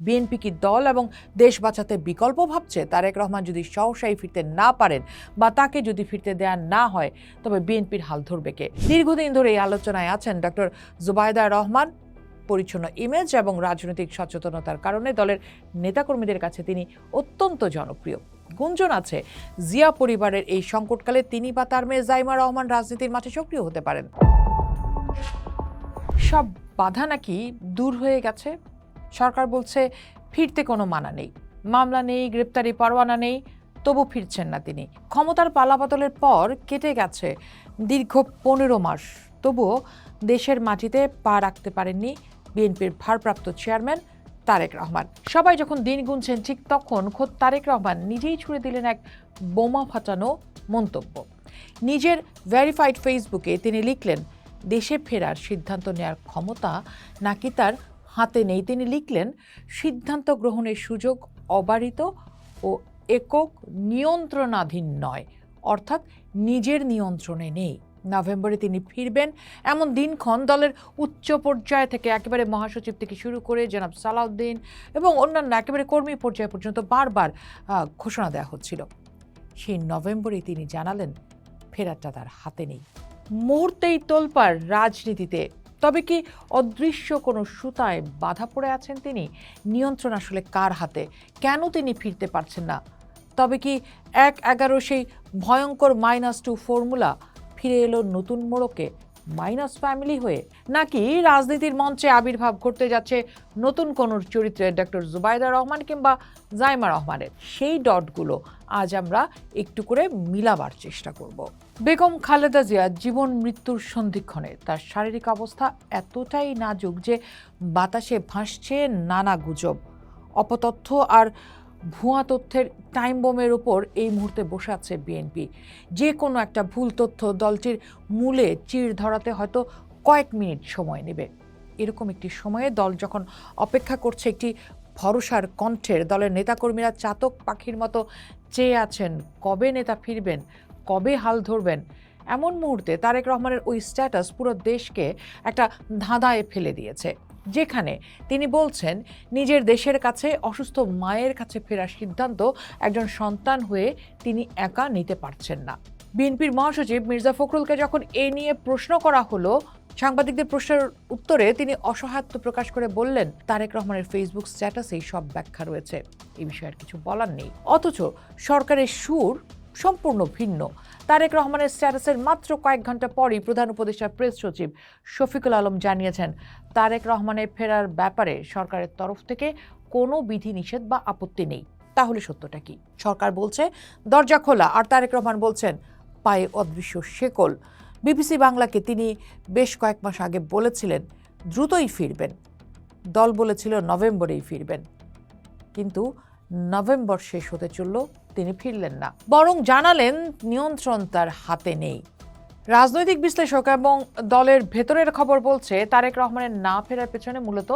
BNP কি দল এবং দেশ বাঁচাতে বিকল্প ভাবছে? তারেক রহমান যদি সহসাই ফিরতে না পারেন বা তাকে যদি ফিরতে দেয়া না হয়, তবে বিএনপির হাল ধরবে কে? দীর্ঘদিন ধরে এই আলোচনায় আছেন ডক্টর জুবায়দা রহমান। পরিচ্ছন্ন ইমেজ এবং রাজনৈতিক সচেতনতার কারণে দলের নেতাকর্মীদের কাছে তিনি অত্যন্ত জনপ্রিয়। গুঞ্জন আছে, জিয়া পরিবারের এই সংকটকালে তিনি বা তার মেয়ে জাইমা রহমান রাজনীতির মাঠে সক্রিয় হতে পারেন। সব বাধা নাকি দূর হয়ে গেছে? সরকার বলছে ফিরতে কোনো মানা নেই। মামলা নেই, গ্রেপ্তারি পরোয়ানা নেই, তবু ফিরছেন না তিনি। ক্ষমতার পালাবদলের পর কেটে গেছে দীর্ঘ পনেরো মাস। তবুও দেশের মাটিতে পা রাখতে পারেননি বিএনপির ভারপ্রাপ্ত চেয়ারম্যান তারেক রহমান। সবাই যখন দিন গুনছেন, ঠিক তখন খোদ তারেক রহমান নিজেই ছুড়ে দিলেন এক বোমা ফাটানো মন্তব্য। নিজের ভেরিফাইড ফেসবুকে তিনি লিখলেন, দেশে ফেরার সিদ্ধান্ত নেওয়ার ক্ষমতা নাকি তার হাতে নেই। তিনি লিখলেন, সিদ্ধান্ত গ্রহণের সুযোগ অবারিত ও একক নিয়ন্ত্রণাধীন নয়, অর্থাৎ নিজের নিয়ন্ত্রণে নেই। নভেম্বরে তিনি ফিরবেন। এমন দিনক্ষণ দলের উচ্চ পর্যায় থেকে একেবারে মহাসচিব থেকে শুরু করে জনাব সালাউদ্দিন এবং অন্যান্য একেবারে কর্মী পর্যায় পর্যন্ত বারবার ঘোষণা দেওয়া হচ্ছিল। সেই নভেম্বরে তিনি জানালেন ফেরাটা তার হাতে নেই। মুহূর্তেই তোলপার রাজনীতিতে তবে কি অদৃশ্য কোনো সুতায় বাধা পড়ে আছেন তিনি? নিয়ন্ত্রণ আসলে কার হাতে? কেন তিনি ফিরতে পারছেন না? তবে কি এক এগারো সেই ভয়ঙ্কর মাইনাস টু ফর্মুলা ফিরে এলো নতুন মোড়কে? মাইনাস ফ্যামিলি হয়ে নাকি রাজনীতির মঞ্চে আবির্ভাব ঘটতে যাচ্ছে নতুন কোন চরিত্রে ডক্টর জুবাইদা রহমান কিংবা জাইমা রহমানের? সেই ডটগুলো আজ আমরা একটু করে মিলাবার চেষ্টা করব। বেগম খালেদা জিয়া জীবন মৃত্যুর সন্ধিক্ষণে তার শারীরিক অবস্থা এতটাই নাজুক যে বাতাসে ভাসছে নানা গুজব, অপতথ্য আর ভুয়া তথ্যের টাইম বোমের উপর এই মুহূর্তে বসে আছে বিএনপি যে কোনো একটা ভুল তথ্য দলটির মূলে চির ধরাতে হয়তো কয়েক মিনিট সময় নেবে। এরকম একটি সময়ে দল যখন অপেক্ষা করছে একটি ভরসার কণ্ঠের, দলের নেতাকর্মীরা চাতক পাখির মতো চেয়ে আছেন, কবে নেতা ফিরবেন, কবে হাল ধরবেন, এমন মুহূর্তে তারেক রহমানের ওই স্ট্যাটাস পুরো দেশকে একটা ধাঁধায় ফেলে দিয়েছে। যেখানে তিনি বলছেন, নিজের দেশের কাছে, অসুস্থ মায়ের কাছে ফেরার সিদ্ধান্ত একজন সন্তান হয়ে তিনি একা নিতে পারছেন না। বিএনপির মহাসচিব মির্জা ফখরুলকে যখন এ নিয়ে প্রশ্ন করা হলো, সাংবাদিকদের প্রশ্নের উত্তরে তিনি অসহায়ত্ব প্রকাশ করে বললেন, তারেক রহমানের ফেসবুক স্ট্যাটাসেই সব ব্যাখ্যা রয়েছে। এই বিষয়ে আর কিছু বলার নেই। অথচ সরকারের সুর সম্পূর্ণ ভিন্ন। তারেক রহমানের স্ট্যাটাসের মাত্র কয়েক ঘণ্টা পরই প্রধান উপদেষ্টা প্রেস সচিব শফিকুল আলম জানিয়েছেন, তারেক রহমানের ফেরার ব্যাপারে সরকারের তরফ থেকে কোনো বিধিনিষেধ বা আপত্তি নেই। তাহলে সত্যটা কি? সরকার বলছে, দরজা খোলা। আর তারেক রহমান বলছেন, পায়ে অদৃশ্য শেকল। বিবিসি বাংলাকে তিনি বেশ কয়েক মাস আগে বলেছিলেন, দ্রুতই ফিরবেন। দল বলেছিল, নভেম্বরেই ফিরবেন। কিন্তু নভেম্বর শেষ হতে চলল তিনি ফিরলেন না। বরং জানালেন নিয়ন্ত্রণ তার হাতে নেই। রাজনৈতিক বিশ্লেষক এবং দলের ভেতরের খবর বলছে, তারেক রহমানের না ফেরার পেছনে মূলত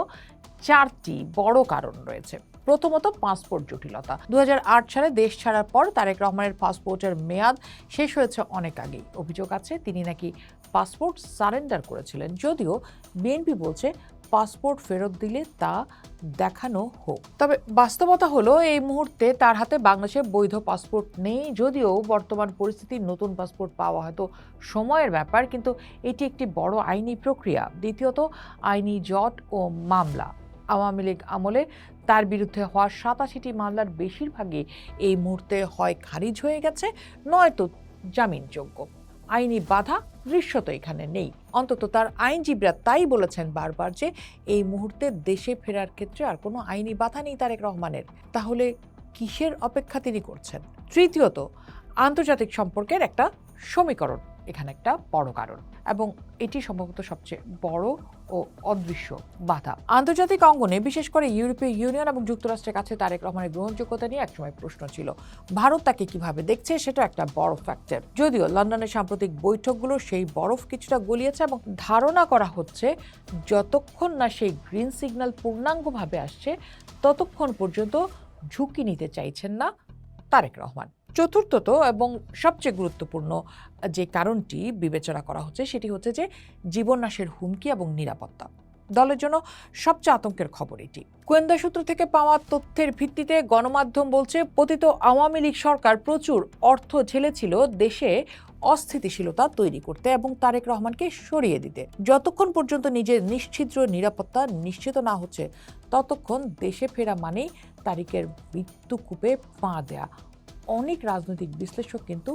চারটি বড় কারণ রয়েছে। প্রথমত পাসপোর্ট জটিলতা। দু হাজার আট সালে দেশ ছাড়ার পর তারেক রহমানের পাসপোর্টের মেয়াদ শেষ হয়েছে অনেক আগেই। অভিযোগ আছে, তিনি নাকি পাসপোর্ট সারেন্ডার করেছিলেন। যদিও বিএনপি বলছে পাসপোর্ট ফেরত দিলে তা দেখানো হোক। তবে বাস্তবতা হলো, এই মুহূর্তে তার হাতে বাংলাদেশের বৈধ পাসপোর্ট নেই, যদিও বর্তমান পরিস্থিতি নতুন পাসপোর্ট পাওয়া হয়তো সময়ের ব্যাপার, কিন্তু এটি একটি বড় আইনি প্রক্রিয়া। দ্বিতীয়ত, আইনি জট ও মামলা। আওয়ামী লীগ আমলে তার বিরুদ্ধে হওয়া সাতাশিটি মামলার বেশিরভাগই এই মুহূর্তে হয় খারিজ হয়ে গেছে, নয়তো জামিনযোগ্য। আইনি বাধা দৃশ্যত এখানে নেই। অন্তত তার আইনজীবীরা তাই বলেছেন বারবার যে এই মুহূর্তে দেশে ফেরার ক্ষেত্রে আর কোনো আইনি বাধা নেই তারেক রহমানের। তাহলে কিসের অপেক্ষা তিনি করছেন? তৃতীয়ত, আন্তর্জাতিক সম্পর্কের একটা সমীকরণ, এখানে একটা বড় কারণ। এবং এটি সম্ভবত সবচেয়ে বড় ও অদৃশ্য বাধা। আন্তর্জাতিক অঙ্গনে বিশেষ করে ইউরোপীয় ইউনিয়ন এবং যুক্তরাষ্ট্রের কাছে তারেক রহমানের গ্রহণযোগ্যতা নিয়ে একসময় প্রশ্ন ছিল। ভারত তাকে কীভাবে দেখছে সেটা একটা বড় ফ্যাক্টর যদিও লন্ডনের সাম্প্রতিক বৈঠকগুলো সেই বরফ কিছুটা গলিয়েছে এবং ধারণা করা হচ্ছে যতক্ষণ না সেই গ্রিন সিগন্যাল পূর্ণাঙ্গভাবে আসছে, ততক্ষণ পর্যন্ত ঝুঁকি নিতে চাইছেন না তারেক রহমান। চতুর্থত এবং সবচেয়ে গুরুত্বপূর্ণ যে কারণটি বিবেচনা করা হচ্ছে, সেটি হচ্ছে যে জীবনাশের হুমকি এবং নিরাপত্তা। দলের জন্য সবচেয়ে আতঙ্কের খবর এটি। গোয়েন্দা সূত্র থেকে পাওয়া তথ্যের ভিত্তিতে গণমাধ্যম বলছে, পতিত আওয়ামী লীগ সরকার প্রচুর অর্থ ঢেলেছিল দেশে অস্থিতিশীলতা তৈরি করতে এবং তারেক রহমানকে সরিয়ে দিতে। যতক্ষণ পর্যন্ত নিজের নিশ্ছিদ্র নিরাপত্তা নিশ্চিত না হচ্ছে, ততক্ষণ দেশে ফেরা মানেই তারিকের মৃত্যুকূপে পা দেয়া অনেক রাজনৈতিক বিশ্লেষক কিন্তু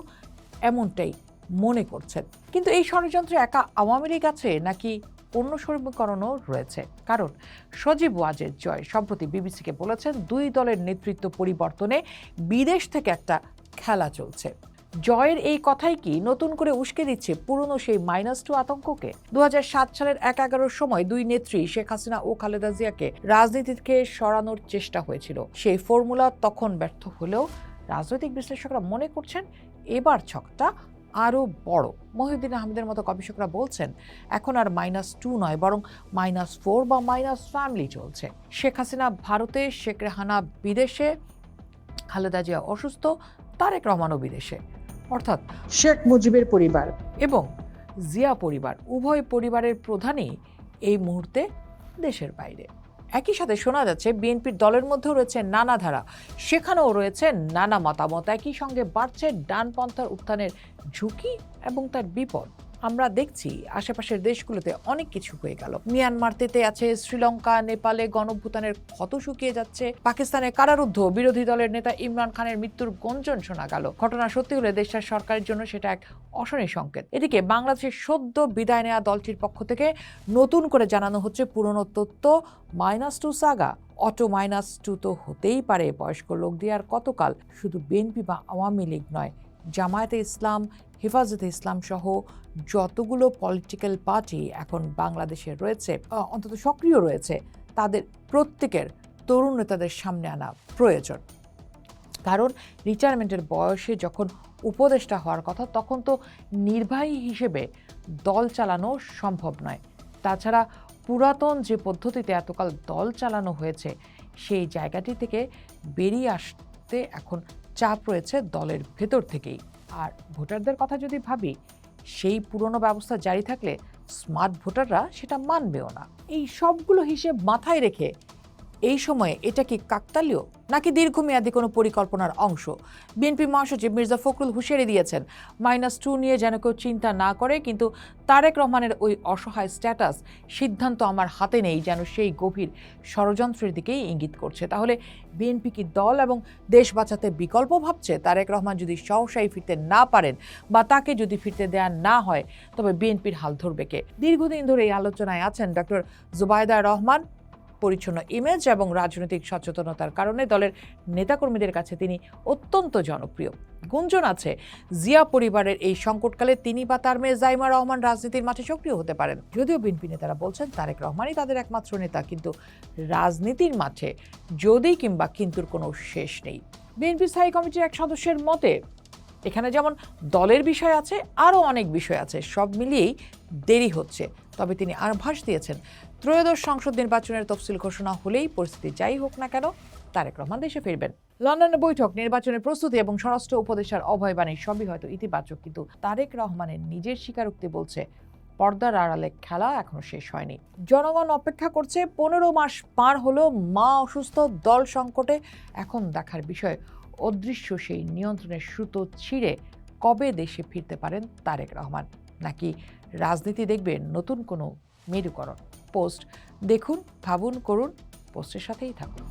এমনটাই মনে করছেন। কিন্তু এই ষড়যন্ত্রে একা আওয়ামী লীগ আছে নাকি অন্য সমীকরণও রয়েছে? কারণ সজীব ওয়াজের জয় সম্প্রতি বিবিসিকে বলেছেন, দুই দলের নেতৃত্ব পরিবর্তনে বিদেশ থেকে একটা খেলা চলছে। জয়ের এই কথাই কি নতুন করে উস্কে দিচ্ছে পুরনো সেই মাইনাস টু আতঙ্ককে? দুই হাজার সাত সালের এক এগারোর সময় দুই নেত্রী, শেখ হাসিনা ও খালেদা জিয়াকে রাজনীতি থেকে সরানোর চেষ্টা হয়েছিল। সেই ফর্মুলা তখন ব্যর্থ হলেও রাজনৈতিক বিশ্লেষকরা মনে করছেন এবার ছকটা আরও বড়। মহিউদ্দিন আহমেদের মতো গবেষকরা বলছেন এখন আর মাইনাস টু নয় বরং মাইনাস ফোর বা মাইনাস ফ্যামিলি চলছে। শেখ হাসিনা ভারতে শেখ রেহানা বিদেশে খালেদা জিয়া অসুস্থ তারেক রহমানও বিদেশে। অর্থাৎ শেখ মুজিবের পরিবার। এবং জিয়া পরিবার উভয় পরিবারের প্রধানই এই মুহূর্তে দেশের বাইরে। একই সাথে শোনা যাচ্ছে, বিএনপির দলের মধ্যেও রয়েছে নানা ধারা। সেখানেও রয়েছে নানা মতামত। একই সঙ্গে বাড়ছে ডানপন্থার উত্থানের ঝুঁকি এবং তার বিপদ। আমরা দেখছি আশেপাশের দেশগুলোতে অনেক কিছু হয়ে গেল। মিয়ানমারতে আছে, শ্রীলঙ্কা, নেপালে গণভূতানের ক্ষত শুকিয়ে যাচ্ছে। পাকিস্তানে কারারুদ্ধ বিরোধী দলের নেতা ইমরান খানের মৃত্যুর গঞ্জন শোনা গেল। ঘটনা সত্যি হলে দেশের সরকারের জন্য সেটা এক অশনি সংকেত। এদিকে বাংলাদেশের সদ্য বিদায় নেওয়া দলটির পক্ষ থেকে নতুন করে জানানো হচ্ছে পুরনো তত্ত্ব minus two saga. Auto minus two তো হতেই পারে, বয়স্ক লোক দিয়ে আর কতকাল? শুধু বিএনপি বা আওয়ামী লীগ নয় জামায়াতে ইসলাম, হেফাজতে ইসলাম সহ যতগুলো পলিটিক্যাল পার্টি এখন বাংলাদেশে রয়েছে অন্তত সক্রিয় রয়েছে, তাদের প্রত্যেকের তরুণ নেতাদের সামনে আনা প্রয়োজন। কারণ রিটায়ারমেন্টের বয়সে যখন উপদেষ্টা হওয়ার কথা, তখন তো নির্বাহী হিসেবে দল চালানো সম্ভব নয়। তাছাড়া পুরাতন যে পদ্ধতিতে এতকাল দল চালানো হয়েছে, সেই জায়গাটি থেকে বেরিয়ে আসতে এখন চাপ রয়েছে দলের ভেতর থেকেই। আর ভোটারদের কথা যদি ভাবি, সেই পুরনো ব্যবস্থা জারি থাকলে স্মার্ট ভোটাররা সেটা মানবেও না। এই সবগুলো হিসেব মাথায় রেখে এই সময়ে এটা কি কাকতালীয় নাকি দীর্ঘমেয়াদী কোনো পরিকল্পনার অংশ? বিএনপি মহাসচিব মির্জা ফখরুল হুঁশিয়ারি দিয়েছেন, মাইনাস টু নিয়ে যেন কেউ চিন্তা না করে, কিন্তু তারেক রহমানের ওই অসহায় স্ট্যাটাস সিদ্ধান্ত আমার হাতে নেই যেন সেই গভীর ষড়যন্ত্রের দিকেই ইঙ্গিত করছে। তাহলে বিএনপি কি দল এবং দেশ বাঁচাতে বিকল্প ভাবছে? তারেক রহমান যদি সহসাই ফিরতে না পারেন বা তাকে যদি ফিরতে দেয়া না হয়, তবে বিএনপির হাল ধরবে কে? দীর্ঘদিন ধরে এই আলোচনায় আছেন ডক্টর জুবাইদা রহমান পরিচ্ছন্ন ইমেজ এবং রাজনৈতিক সচেতনতার কারণে দলের নেতাকর্মীদের কাছে তিনি অত্যন্ত জনপ্রিয়। গুঞ্জন আছে, জিয়া পরিবারের এই সংকটকালে তিনি বা তার মেয়ে জাইমা রহমান রাজনীতির মাঠে সক্রিয় হতে পারেন। যদিও বিএনপি নেতারা বলছেন, তারেক রহমানই তাদের একমাত্র নেতা, কিন্তু রাজনীতির মাঠে যদি কিংবা কিন্তুর কোনো শেষ নেই। বিএনপি স্থায়ী কমিটির এক সদস্যের মতে, এখানে যেমন দলের বিষয় আছে, আরও অনেক বিষয় আছে। সব মিলিয়েই দেরি হচ্ছে। তবে তিনি আভাস দিয়েছেন। ত্রয়োদশ সংসদ নির্বাচনের তফসিল ঘোষণা হলেই পরিস্থিতি যাই হোক না কেন, তারেক রহমান দেশে ফিরবেন। লন্ডনের বৈঠক, নির্বাচনের প্রস্তুতি এবং স্বরাষ্ট্র উপদেষ্টার অভয়বাণী সবই হয়তো ইতিবাচক, কিন্তু তারেক রহমানের নিজের স্বীকারোক্তি বলছে, পর্দার আড়ালে খেলা এখনও শেষ হয়নি। জনগণ অপেক্ষা করছে, পনেরো মাস পার হলো মা অসুস্থ, দল সংকটে, এখন দেখার বিষয়। অদৃশ্য সেই নিয়ন্ত্রণের সুতো ছিঁড়ে কবে দেশে ফিরতে পারেন তারেক রহমান? নাকি রাজনীতি দেখবেন নতুন কোনো মেরুকরণ। পোস্ট দেখুন ভাবুন করুন পোস্টের সাথেই থাকুন।